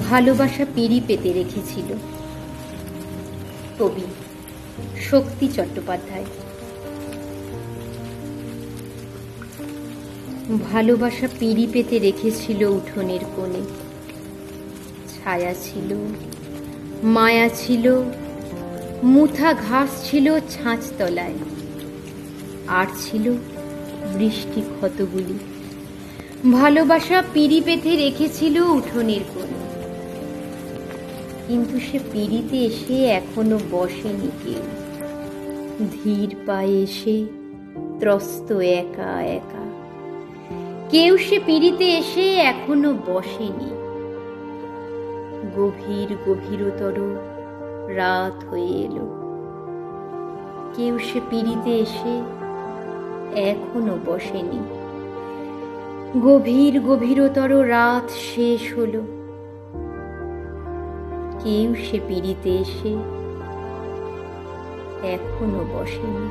ভালোবাসা পিড়ি পেতে রেখেছিল। কবি শক্তি চট্টোপাধ্যায়। ভালোবাসা পিড়ি পেতে রেখেছিল উঠোনের কোণে। ছায়া ছিল, মায়া ছিল, মুথা ঘাস ছিল ছাঁচতলায় আর ছিল বৃষ্টি ক্ষতগুলি ভালোবাসা পিড়ি পেতে রেখেছিল উঠোনের কোণে। কিন্তু সে পিড়িতে এসে এখনও বসেনি কেউ। ধীর পায়ে এসে ত্রস্ত একা একা। কেউ সে পিড়িতে এসে এখনও বসেনি। গভীর গভীরতর রাত হয়ে এলো। কেউ সে পিড়িতে এসে এখনও বসেনি। গভীর গভীরতর রাত শেষ হলো। কেউ সে পিড়িতে এসে এখনও বসেনি।